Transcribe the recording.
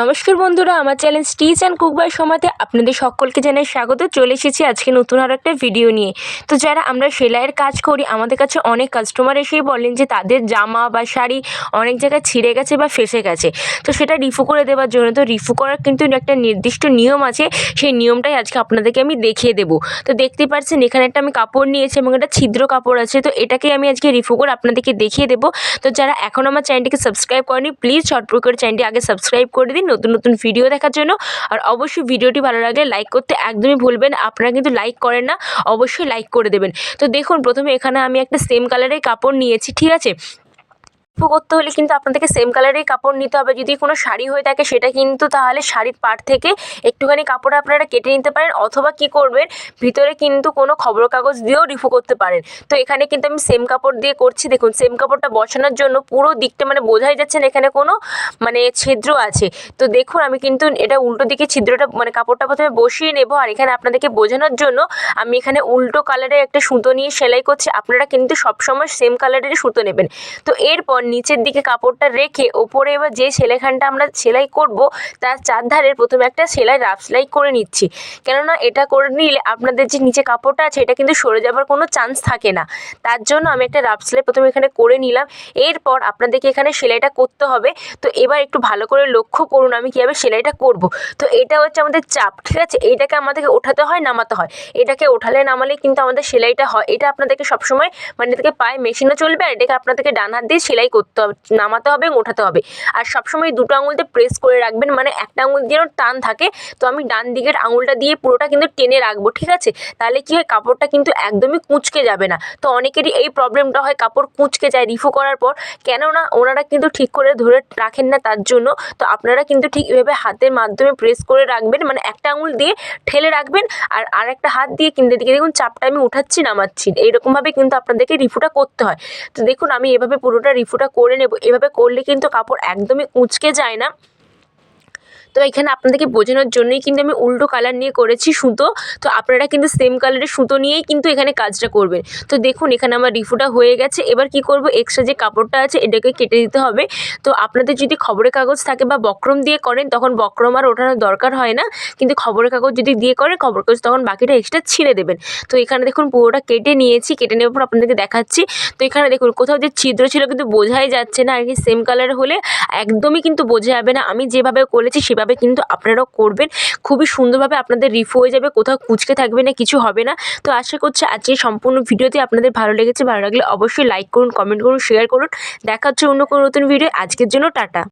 নমস্কার বন্ধুরা, আমার channel stitch and cook by সময়তে আপনাদের সকলকে জানাই স্বাগত। চলে এসেছি আজকে নতুন আর একটা ভিডিও নিয়ে। তো যারা আমরা সেলাইয়ের কাজ করি, আমাদের কাছে অনেক কাস্টমার এসেই বলেন যে তাদের জামা বা শাড়ি অনেক জায়গায় ছিঁড়ে গেছে বা ফেসে গেছে। তো সেটা রিফু করে দেওয়ার জন্য তো রিফু করার কিন্তু একটা নির্দিষ্ট নিয়ম আছে। সেই নিয়মটাই আজকে আপনাদেরকে আমি দেখিয়ে দেবো। তো দেখতেই পাচ্ছেন, এখানে একটা আমি কাপড় নিয়েছি এবং একটা ছিদ্র কাপড় আছে। তো এটাকে আমি আজকে রিফু করে আপনাদেরকে দেখিয়ে দেবো। তো যারা এখন আমার চ্যানেলটিকে সাবস্ক্রাইব করেনি প্লিজ চটপট করে চ্যানেলটি আগে সাবস্ক্রাইব করে দিন। নতুন নতুন ভিডিও দেখার জন্য। আর অবশ্যই ভিডিওটি ভালো লাগলে লাইক করতে একদমই ভুলবেন আপনারা কিন্তু লাইক করেন না, অবশ্যই লাইক করে দেবেন। তো দেখুন, প্রথমে এখানে আমি একটা সেম কালারের কাপড় নিয়েছি, ঠিক আছে? করতে হলে কিন্তু আপনাদেরকে সেম কালারের কাপড় নিতে হবে। যদি কোনো শাড়ি হয়ে থাকে, সেটা কিন্তু তাহলে শাড়ির পাট থেকে একটুখানি কাপড় আপনারা কেটে নিতে পারেন অথবা কী করবেন, ভিতরে কিন্তু কোনো খবর কাগজ দিয়েও রিফু করতে পারেন। তো এখানে কিন্তু আমি সেম কাপড় দিয়ে করছি। দেখুন সেম কাপড়টা বসানোর জন্য পুরো দিকটা মানে বোঝাই যাচ্ছে না, এখানে কোনো মানে ছিদ্র আছে। তো দেখুন, আমি কিন্তু এটা উল্টো দিকে ছিদ্রটা মানে কাপড়টা প্রথমে বসিয়ে নেব আর এখানে আপনাদেরকে বোঝানোর জন্য আমি এখানে উল্টো কালারের একটা সুতো নিয়ে সেলাই করছি। আপনারা কিন্তু সবসময় সেম কালারেরই সুতো নেবেন। তো এরপর নিচের দিকে কাপড়টা রেখে ওপরে এবার যে সেলাইখানটা আমরা সেলাই করব, তার চারধারে প্রথমে একটা সেলাই, রাফ সেলাই করে নিচ্ছি। কেননা এটা করে নিলে আপনাদের যে নিচে কাপড়টা আছে, এটা কিন্তু সরে যাবার কোনো চান্স থাকে না। তার জন্য আমি একটা রাফ সেলাই প্রথমে এখানে করে নিলাম। এরপর আপনাদেরকে এখানে সেলাইটা করতে হবে। তো এবার একটু ভালো করে লক্ষ্য করুন আমি কীভাবে সেলাইটা করব। তো এটা হচ্ছে আমাদের চাপ, ঠিক আছে? এটাকে আমাদেরকে ওঠাতে হয়, নামাতে হয়। এটাকে ওঠালে, নামালে কিন্তু আমাদের সেলাইটা হয়। এটা আপনাদেরকে সবসময় মানে এটাকে পায়ে মেশিনও চলবে আর এটাকে আপনাদেরকে ডান হাত দিয়ে সেলাই করতে হবে, নামাতে হবে ওঠাতে হবে। আর সবসময় দুটো আঙুলতে প্রেস করে রাখবেন মানে একটা আঙুল দিয়ে টান থাকে, তো আমি ডান দিকের আঙুলটা দিয়ে পুরোটা কিন্তু টেনে রাখব, ঠিক আছে? তাহলে কী হয়, কাপড়টা কিন্তু একদমই কুঁচকে যাবে না। তো অনেকেরই এই প্রবলেমটা হয়, কাপড় কুঁচকে যায় রিফু করার পর। কেননা, ওনারা কিন্তু ঠিক করে ধরে রাখেন না তার জন্য। তো আপনারা কিন্তু ঠিক এভাবে হাতের মাধ্যমে প্রেস করে রাখবেন মানে একটা আঙুল দিয়ে ঠেলে রাখবেন, আর আর একটা হাত দিয়ে কিন্তু এদিকে দেখুন, চাপটা আমি উঠাচ্ছি, নামাচ্ছি। এইরকমভাবে কিন্তু আপনাদেরকে রিফুটা করতে হয়। তো দেখুন, আমি এভাবে পুরোটা রিফুটা করে নেব। এভাবে করলে কিন্তু কাপড় একদমই কুঁচকে যায় না। তো এখানে আপনাদেরকে বোঝানোর জন্যই কিন্তু আমি উল্টো কালার নিয়ে করেছি সুতো। তো আপনারা কিন্তু সেম কালারের সুতো নিয়েই কিন্তু এখানে কাজটা করবেন। তো দেখুন, এখানে আমার রিফুটা হয়ে গেছে। এবার কি করব? এক্সট্রা যে কাপড়টা আছে, এটাকে কেটে দিতে হবে। তো আপনাদের যদি খবরের কাগজ থাকে বা বক্রম দিয়ে করেন, তখন বক্রম আর ওঠানোর দরকার হয় না। কিন্তু খবরের কাগজ যদি দিয়ে করেন, খবরের কাগজ তখন বাকিটা এক্সট্রা ছিঁড়ে দেবেন। তো এখানে দেখুন, পুরোটা কেটে নিয়েছি। কেটে নেওয়ার পর আপনাদেরকে দেখাচ্ছি। তো এখানে দেখুন, কোথাও যে ছিদ্র ছিল, কিন্তু বোঝাই যাচ্ছে না। আর কি সেম কালার হলে একদমই কিন্তু বোঝা যাবে না। আমি যেভাবে করেছি, সেভাবে কিন্তু আপনারাও করবেন। খুবই সুন্দরভাবে আপনাদের রিফু হয়ে যাবে, কোথাও কুচকে থাকবে না, কিছু হবে না। তো আশা করছি আজকে সম্পূর্ণ ভিডিওতে আপনাদের ভালো লেগেছে। ভালো লাগলে অবশ্যই লাইক করুন কমেন্ট করুন শেয়ার করুন। দেখা হচ্ছে অন্য কোনো নতুন ভিডিও আজকের জন্য টাটা।